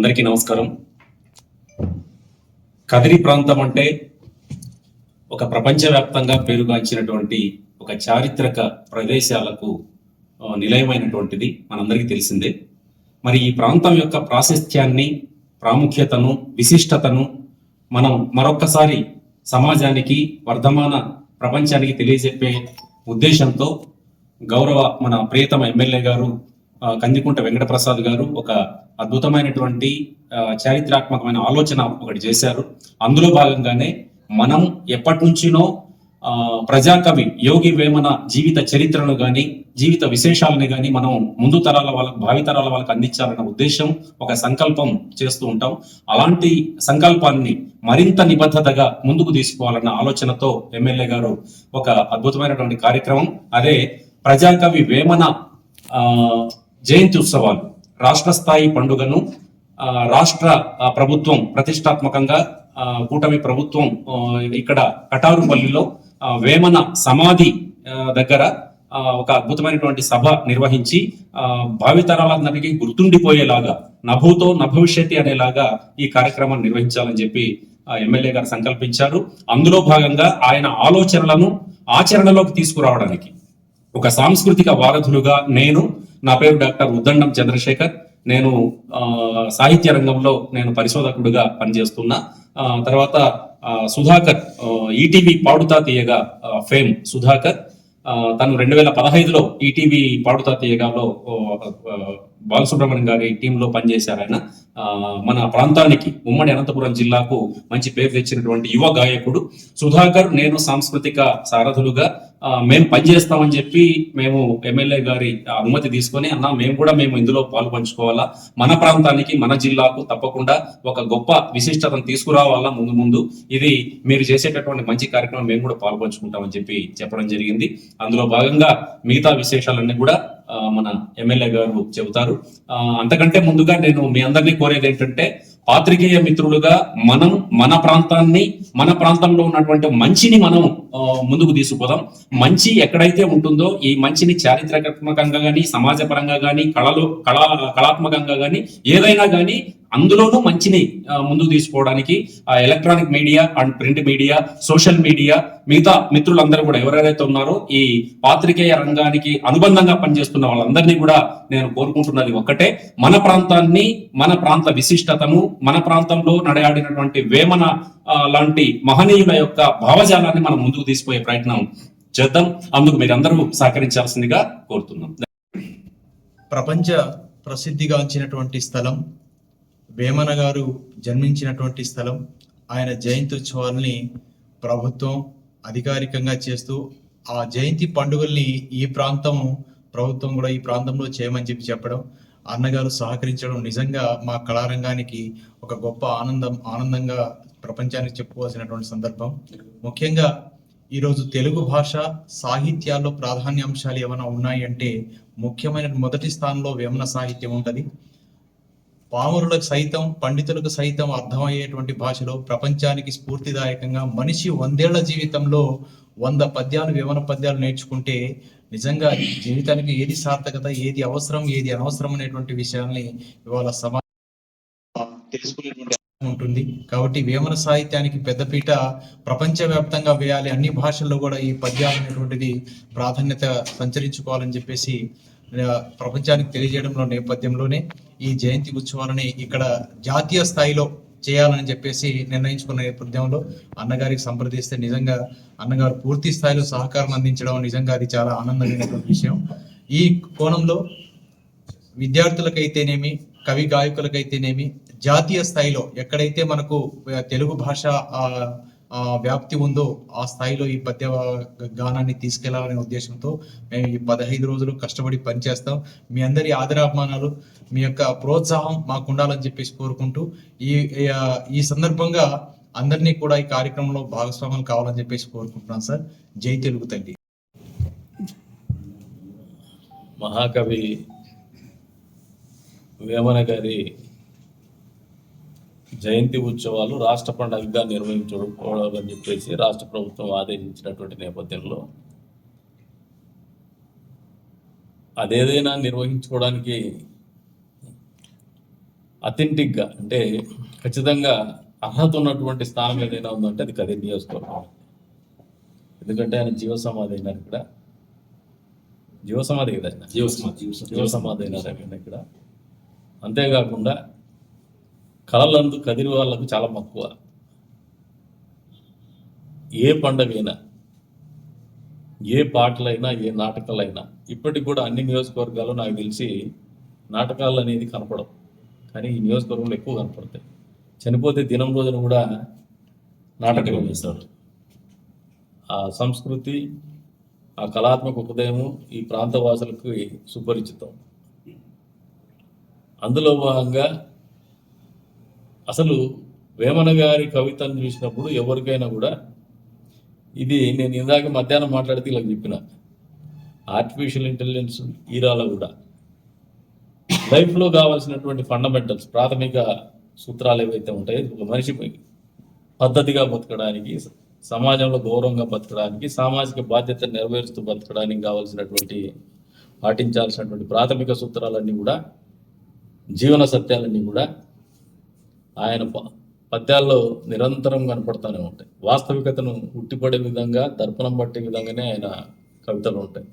అందరికీ నమస్కారం. కదిరి ప్రాంతం అంటే ఒక ప్రపంచవ్యాప్తంగా పేరుగాంచినటువంటి ఒక చారిత్రక ప్రదేశాలకు నిలయమైనటువంటిది మనందరికీ తెలిసిందే. మరి ఈ ప్రాంతం యొక్క ప్రాశస్త్యాన్ని ప్రాముఖ్యతను విశిష్టతను మనం మరొక్కసారి సమాజానికి వర్ధమాన ప్రపంచానికి తెలియజెప్పే ఉద్దేశంతో గౌరవ మన ప్రియతమ ఎమ్మెల్యే గారు కందికుంట వెంకటప్రసాద్ గారు ఒక అద్భుతమైనటువంటి చారిత్రాత్మకమైన ఆలోచన ఒకటి చేశారు. అందులో భాగంగానే మనం ఎప్పటి నుంచినో ఆ, ప్రజాకవి యోగి వేమన జీవిత చరిత్రను గాని జీవిత విశేషాలను గాని మనం ముందు తరాల వాళ్ళకు భావి తరాల వాళ్ళకి అందించాలన్న ఉద్దేశం ఒక సంకల్పం చేస్తూ ఉంటాం. అలాంటి సంకల్పాన్ని మరింత నిబద్ధతగా ముందుకు తీసుకోవాలన్న ఆలోచనతో ఎమ్మెల్యే గారు ఒక అద్భుతమైనటువంటి కార్యక్రమం. అదే ప్రజాకవి వేమన ఆ, జయంతి ఉత్సవాలు. రాష్ట్ర స్థాయి పండుగను ఆ, రాష్ట్ర ప్రభుత్వం ప్రతిష్టాత్మకంగా ఆ, కూటమి ప్రభుత్వం ఆ, ఇక్కడ కటారుపల్లిలో వేమన సమాధి దగ్గర ఆ, ఒక అద్భుతమైనటువంటి సభ నిర్వహించి ఆ, భావితరాలందరికీ గుర్తుండిపోయేలాగా నభూతో నభవిష్యతి అనేలాగా ఈ కార్యక్రమాన్ని నిర్వహించాలని చెప్పి ఎమ్మెల్యే గారు సంకల్పించారు. అందులో భాగంగా ఆయన ఆలోచనలను ఆచరణలోకి తీసుకురావడానికి ఒక సాంస్కృతిక వారధులుగా నేను నా పేరు డాక్టర్ ఉద్దండం చంద్రశేఖర్. నేను ఆ, సాహిత్య రంగంలో నేను పరిశోధకుడిగా పనిచేస్తున్నా. ఆ, తర్వాత ఆ, సుధాకర్ ఈటీవీ పాడుతా తీయగా ఫేమ్ సుధాకర్. ఆ, తను రెండు వేల పదహైదులో ఈటీవీ పాడుతా తీయగాలో బాలసుబ్రహ్మణ్యం గారి టీంలో పనిచేశారు ఆయన. ఆ, మన ప్రాంతానికి ఉమ్మడి అనంతపురం జిల్లాకు మంచి పేరు తెచ్చినటువంటి యువ గాయకుడు సుధాకర్. నేను సాంస్కృతిక సారథులుగా మేము పనిచేస్తామని చెప్పి మేము ఎమ్మెల్యే గారి అనుమతి తీసుకొని అన్న మేము కూడా మేము ఇందులో పాలు పంచుకోవాలా? మన ప్రాంతానికి మన జిల్లాకు తప్పకుండా ఒక గొప్ప విశిష్టతను తీసుకురావాలా ముందు ముందు? ఇది మీరు చేసేటటువంటి మంచి కార్యక్రమం మేము కూడా పాల్పంచుకుంటామని చెప్పి చెప్పడం జరిగింది. అందులో భాగంగా మిగతా విశేషాలన్నీ కూడా మన ఎమ్మెల్యే గారు చెబుతారు. అంతకంటే ముందుగా నేను మీ అందరినీ కోరేది ఏంటంటే పాత్రికేయ మిత్రులుగా మనం మన ప్రాంతాన్ని మన ప్రాంతంలో ఉన్నటువంటి మంచిని మనం ముందుకు తీసుకుపోదాం. మంచి ఎక్కడైతే ఉంటుందో ఈ మంచిని చారిత్రాత్మకంగా కానీ సమాజపరంగా కానీ కళలో కళా కళాత్మకంగా కానీ ఏదైనా కానీ అందులోనూ మంచిని ముందు ముందుకు తీసుకోవడానికి electronic media and print media social media మిగతా మిత్రులందరూ కూడా ఎవరెవరైతే ఉన్నారో ఈ పాత్రికేయ రంగానికి అనుబంధంగా పనిచేస్తున్న వాళ్ళందరినీ కూడా నేను కోరుకుంటున్నది ఒక్కటే. మన ప్రాంతాన్ని మన ప్రాంత విశిష్టతను మన ప్రాంతంలో నడయాడినటువంటి వేమన లాంటి మహనీయుల యొక్క భావజాలాన్ని మనం ముందుకు తీసుకుపోయే ప్రయత్నం చేద్దాం. అందుకు మీరందరూ సహకరించాల్సిందిగా కోరుతున్నాం. ప్రపంచ ప్రసిద్ధిగాంచినటువంటి స్థలం వేమన గారు జన్మించినటువంటి స్థలం ఆయన జయంతి ఉత్సవాల్ని ప్రభుత్వం అధికారికంగా చేస్తూ ఆ జయంతి పండుగల్ని ఈ ప్రాంతం ప్రభుత్వం కూడా ఈ ప్రాంతంలో చేయమని చెప్పి చెప్పడం అన్నగారు సహకరించడం నిజంగా మా కళారంగానికి ఒక గొప్ప ఆనందం ఆనందంగా ప్రపంచానికి చెప్పుకోవాల్సినటువంటి సందర్భం. ముఖ్యంగా ఈరోజు తెలుగు భాష సాహిత్యాల్లో ప్రాధాన్యాంశాలు ఏమైనా ఉన్నాయి అంటే ముఖ్యమైన మొదటి స్థానంలో వేమన సాహిత్యం ఉంటుంది. పామరులకు సైతం పండితులకు సైతం అర్థమయ్యేటువంటి భాషలో ప్రపంచానికి స్ఫూర్తిదాయకంగా మనిషి వందేళ్ళ జీవితంలో వంద పద్యాలు వేమన పద్యాలు నేర్చుకుంటే నిజంగా జీవితానికి ఏది సార్థకత ఏది అవసరం ఏది అనవసరం అనేటువంటి విషయాల్ని ఇవాళ సమాజం తెలుసుకునేటువంటి ఉంటుంది. కాబట్టి వేమన సాహిత్యానికి పెద్దపీట ప్రపంచవ్యాప్తంగా వేయాలి. అన్ని భాషల్లో కూడా ఈ పద్యాలు అనేటువంటిది ప్రాధాన్యత సంచరించుకోవాలని చెప్పేసి ప్రపంచానికి తెలియజేయడంలో నేపథ్యంలోనే ఈ జయంతి ఉత్సవాలని ఇక్కడ జాతీయ స్థాయిలో చేయాలని చెప్పేసి నిర్ణయించుకున్న నేపథ్యంలో అన్నగారికి సంప్రదిస్తే నిజంగా అన్నగారు పూర్తి స్థాయిలో సహకారం అందించడం నిజంగా అది చాలా ఆనందమైనటువంటి విషయం. ఈ కోణంలో విద్యార్థులకైతేనేమి కవి గాయకులకైతేనేమి జాతీయ స్థాయిలో ఎక్కడైతే మనకు తెలుగు భాష ఆ, వ్యాప్తి ఉందో ఆ స్థాయిలో ఈ పద్య గానాన్ని తీసుకెళ్ళాలనే ఉద్దేశంతో మేము ఈ పదహైదు రోజులు కష్టపడి పనిచేస్తాం. మీ అందరి ఆదరాభిమానాలు మీ యొక్క ప్రోత్సాహం మాకు ఉండాలని చెప్పేసి కోరుకుంటూ ఈ ఈ సందర్భంగా అందరినీ కూడా ఈ కార్యక్రమంలో భాగస్వాములు కావాలని చెప్పేసి కోరుకుంటున్నాను సార్. జై తెలుగు తల్లి. మహాకవి వేమన గారి జయంతి ఉత్సవాలు రాష్ట్ర పండుగగా నిర్వహించుకోవాలని చెప్పేసి రాష్ట్ర ప్రభుత్వం ఆదేశించినటువంటి నేపథ్యంలో అదేదైనా నిర్వహించుకోవడానికి అథెంటిక్గా అంటే ఖచ్చితంగా అర్హత ఉన్నటువంటి స్థానం ఏదైనా ఉందంటే అది కదిరి నియోజకవర్గం. ఎందుకంటే ఆయన జీవ సమాధి అయినారు ఇక్కడ. జీవ సమాధి కదా ఆయన? జీవసమాధి జీవ సమాధి. అయినారు ఇక్కడ. అంతేకాకుండా కళలందు కదిరి వాళ్ళకు చాలా మక్కువ. ఏ పండగైనా ఏ పాటలైనా ఏ నాటకాలైనా ఇప్పటికి కూడా అన్ని నియోజకవర్గాల్లో నాకు తెలిసి నాటకాలు అనేది కనపడవు. కానీ ఈ నియోజకవర్గంలో ఎక్కువ కనపడతాయి. చనిపోతే దినం రోజున కూడా నాటకం వేస్తారు. ఆ సంస్కృతి ఆ కళాత్మక ఉపదయము ఈ ప్రాంత వాసులకు సుపరిచితం. అందులో భాగంగా అసలు వేమన గారి కవితను చూసినప్పుడు ఎవరికైనా కూడా ఇది నేను ఇందాక మధ్యాహ్నం మాట్లాడితే ఇలా చెప్పిన. ఆర్టిఫిషియల్ ఇంటెలిజెన్స్ ఈరాలో కూడా. లైఫ్లో కావాల్సినటువంటి ఫండమెంటల్స్ ప్రాథమిక సూత్రాలు ఏవైతే ఉంటాయో ఒక మనిషి పద్ధతిగా బతకడానికి సమాజంలో గౌరవంగా బతకడానికి సామాజిక బాధ్యత నెరవేరుస్తూ బతకడానికి కావాల్సినటువంటి పాటించాల్సినటువంటి ప్రాథమిక సూత్రాలన్నీ కూడా జీవన సత్యాలన్నీ కూడా ఆయన ప- పద్యాల్లో నిరంతరం కనపడతానే ఉంటాయి. వాస్తవికతను ఉట్టిపడే విధంగా దర్పణం పట్టే విధంగానే ఆయన కవితలు ఉంటాయి.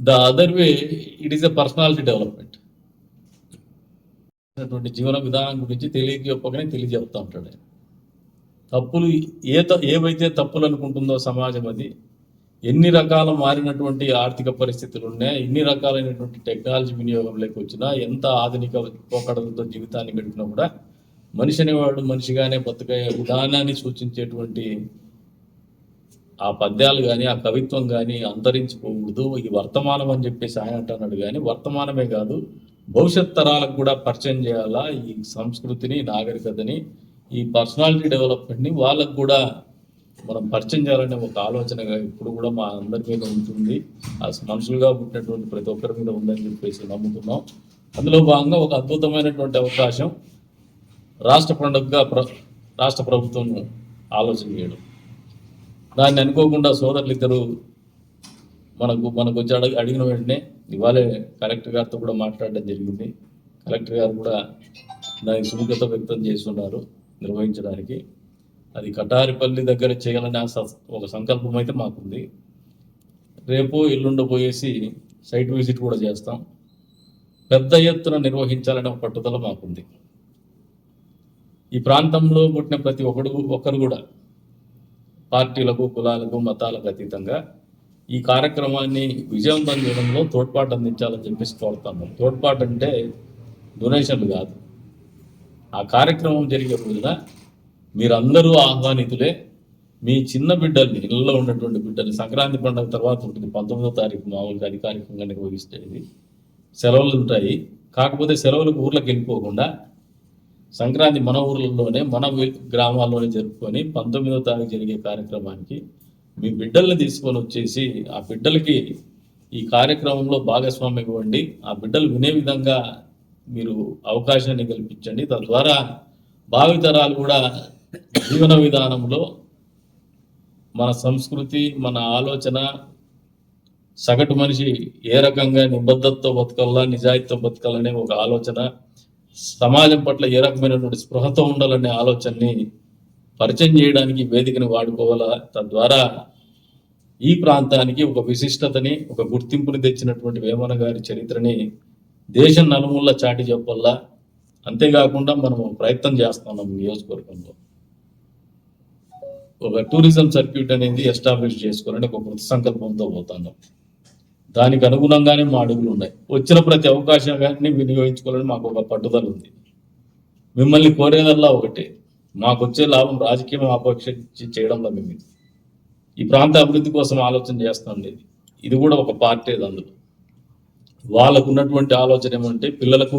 The other way it is a personality development. అటువంటి జీవన విధానం గురించి తెలియక చెప్పకనే తెలియజెప్తా ఉంటాడు తప్పులు ఏ త- ఏవైతే తప్పులు అనుకుంటుందో సమాజం అది ఎన్ని రకాల మారినటువంటి ఆర్థిక పరిస్థితులు ఉన్నాయి ఎన్ని రకాలైనటువంటి టెక్నాలజీ వినియోగంలోకి వచ్చినా ఎంత ఆధునిక పోకడలతో జీవితాన్ని గడిపినా కూడా మనిషి అనేవాడు మనిషిగానే బతుకే విధానాన్ని సూచించేటువంటి ఆ పద్యాలు కానీ ఆ కవిత్వం కానీ అంతరించిపోకూడదు. ఇది వర్తమానం అని చెప్పేసి ఆయన అంటున్నాడు కానీ వర్తమానమే కాదు భవిష్యత్ తరాలకు కూడా పరిచయం చేయాలా ఈ సంస్కృతిని నాగరికతని ఈ పర్సనాలిటీ డెవలప్మెంట్ని వాళ్ళకు కూడా మనం పరిచయం చేయాలనే ఒక ఆలోచనగా ఇప్పుడు కూడా మా అందరి మీద ఉంటుంది. ఆ మనుషులుగా పుట్టినటువంటి ప్రతి ఒక్కరి మీద ఉందని చెప్పేసి నమ్ముతున్నాం. అందులో భాగంగా ఒక అద్భుతమైనటువంటి అవకాశం రాష్ట్ర పండుగగా ప్ర రాష్ట్ర ప్రభుత్వం ఆలోచన చేయడం. దాన్ని అనుకోకుండా సోదరులు ఇద్దరు మనకు మనకు వచ్చి అడిగి అడిగిన వెంటనే ఇవాళే కలెక్టర్ గారితో కూడా మాట్లాడడం జరిగింది. కలెక్టర్ గారు కూడా దానికి సుముఖత వ్యక్తం చేస్తున్నారు నిర్వహించడానికి. అది కటారిపల్లి దగ్గర చేయాలనే ఆ ఒక సంకల్పం అయితే మాకుంది. రేపు ఎల్లుండ పోయేసి సైట్ విజిట్ కూడా చేస్తాం. పెద్ద ఎత్తున నిర్వహించాలనే పట్టుదల మాకుంది. ఈ ప్రాంతంలో పుట్టిన ప్రతి ఒక్కడు ఒక్కరు కూడా పార్టీలకు కులాలకు మతాలకు అతీతంగా ఈ కార్యక్రమాన్ని విజయవంతం చేయడంలో తోడ్పాటు అందించాలని చెప్పేసి కోరుతాము. తోడ్పాటు అంటే డొనేషన్లు కాదు. ఆ కార్యక్రమం జరిగే రోజున మీరందరూ ఆహ్వానితులే. మీ చిన్న బిడ్డల్ని ఇళ్ళలో ఉన్నటువంటి బిడ్డల్ని సంక్రాంతి పండుగ తర్వాత ఉంటుంది పంతొమ్మిదో తారీఖు మామూలుగా అధికారికంగా నిర్వహిస్తేది. సెలవులు ఉంటాయి. కాకపోతే సెలవులకు ఊర్లకు వెళ్ళిపోకుండా సంక్రాంతి మన ఊర్లలోనే మన గ్రామాల్లోనే జరుపుకొని పంతొమ్మిదో తారీఖు జరిగే కార్యక్రమానికి మీ బిడ్డల్ని తీసుకొని వచ్చేసి ఆ బిడ్డలకి ఈ కార్యక్రమంలో భాగస్వామ్యం ఇవ్వండి. ఆ బిడ్డలు వినే విధంగా మీరు అవకాశాన్ని కల్పించండి. తద్వారా భావితరాలు కూడా జీవన విధానంలో మన సంస్కృతి మన ఆలోచన సగటు మనిషి ఏ రకంగా నిబద్ధతతో బతకాలా నిజాయితీతో బతకాలనే ఒక ఆలోచన సమాజం పట్ల ఏ రకమైనటువంటి స్పృహతో ఉండాలనే ఆలోచనని పరిచయం చేయడానికి వేదికను వాడుకోవాలా? తద్వారా ఈ ప్రాంతానికి ఒక విశిష్టతని ఒక గుర్తింపుని తెచ్చినటువంటి వేమన గారి చరిత్రని దేశం నలుమూల చాటి చెప్పల్లా అంతేకాకుండా మనము ప్రయత్నం చేస్తున్నాం నియోజకవర్గంలో. ఒక టూరిజం సర్క్యూట్ అనేది ఎస్టాబ్లిష్ చేసుకోవాలని ఒక కృత సంకల్పంతో పోతున్నాం. దానికి అనుగుణంగానే మా అడుగులు ఉన్నాయి. వచ్చిన ప్రతి అవకాశాన్ని వినియోగించుకోవాలని మాకు ఒక పట్టుదల ఉంది. మిమ్మల్ని కోరేదల్లా ఒకటే. మాకు వచ్చే లాభం రాజకీయం ఆపేక్షించి చేయడంలో మేము ఈ ప్రాంత అభివృద్ధి కోసం ఆలోచన చేస్తాం లేదు ఇది కూడా ఒక పార్టీ అందులో? వాళ్ళకు ఉన్నటువంటి ఆలోచన ఏమంటే పిల్లలకు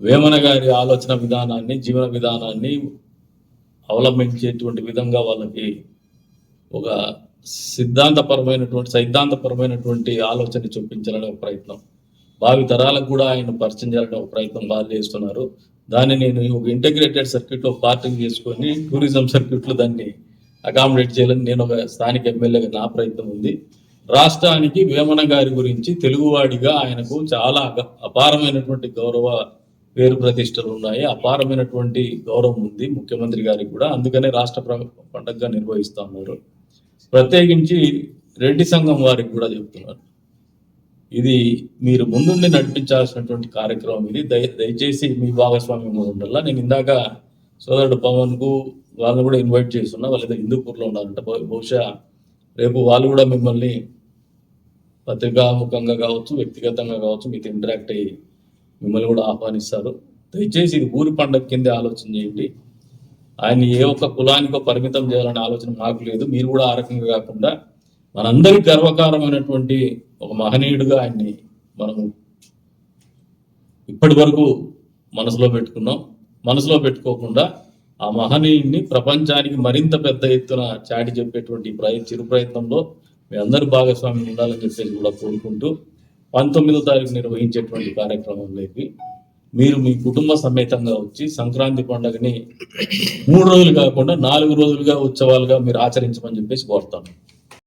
వేమన గారి ఆలోచన విధానాన్ని జీవన విధానాన్ని అవలంబించేటువంటి విధంగా వాళ్ళకి ఒక సిద్ధాంతపరమైనటువంటి సైద్ధాంతపరమైనటువంటి ఆలోచన చూపించాలనే ఒక ప్రయత్నం. భావి తరాలకు కూడా ఆయన పరిచయం చేయాలనే ఒక ప్రయత్నం వాళ్ళు చేస్తున్నారు. దాన్ని నేను ఒక ఇంటగ్రేటెడ్ సర్క్యూట్లో పార్టింగ్ చేసుకొని టూరిజం సర్క్యూట్లో దాన్ని అకామిడేట్ చేయాలని నేను ఒక స్థానిక ఎమ్మెల్యేగా నా ప్రయత్నం ఉంది. రాష్ట్రానికి వేమన గారి గురించి తెలుగువాడిగా ఆయనకు చాలా అపారమైనటువంటి గౌరవ పేరు ప్రతిష్టలు ఉన్నాయి. అపారమైనటువంటి గౌరవం ఉంది ముఖ్యమంత్రి గారికి కూడా. అందుకనే రాష్ట్ర ప్ర- పండగగా నిర్వహిస్తా ఉన్నారు. ప్రత్యేకించి రెడ్డి సంఘం వారికి కూడా చెప్తున్నారు. ఇది మీరు ముందుండి నడిపించాల్సినటువంటి కార్యక్రమం ఇది. దయ దయచేసి మీ భాగస్వామ్యం కూడా ఉండాలా? నేను ఇందాక సోదరుడు పవన్కు వాళ్ళని కూడా ఇన్వైట్ చేస్తున్నా. వాళ్ళేదో హిందూపూర్లో ఉన్నారంట. బహుశా రేపు వాళ్ళు కూడా మిమ్మల్ని పత్రికాముఖంగా కావచ్చు వ్యక్తిగతంగా కావచ్చు మీతో ఇంటరాక్ట్ అయ్యి మిమ్మల్ని కూడా ఆహ్వానిస్తారు. దయచేసి ఇది ఊరి పండగ కిందే ఆలోచన చేయండి. ఆయన ఏ ఒక్క కులానికో పరిమితం చేయాలనే ఆలోచన మాకు లేదు. మీరు కూడా ఆ రకంగా కాకుండా మనందరి గర్వకారమైనటువంటి ఒక మహనీయుడిగా ఆయన్ని మనము ఇప్పటి వరకు మనసులో పెట్టుకున్నాం. మనసులో పెట్టుకోకుండా ఆ మహనీయుడిని ప్రపంచానికి మరింత పెద్ద ఎత్తున చాటి చెప్పేటువంటి ప్రయ చిరు ప్రయత్నంలో మీ అందరూ భాగస్వామ్యం ఉండాలని చెప్పేసి కూడా కోరుకుంటూ పంతొమ్మిదో తారీఖు నిర్వహించేటువంటి కార్యక్రమంలోకి మీరు మీ కుటుంబ సమేతంగా వచ్చి సంక్రాంతి పండుగని మూడు రోజులు కాకుండా నాలుగు రోజులుగా ఉత్సవాలుగా మీరు ఆచరించమని చెప్పేసి కోరుతాను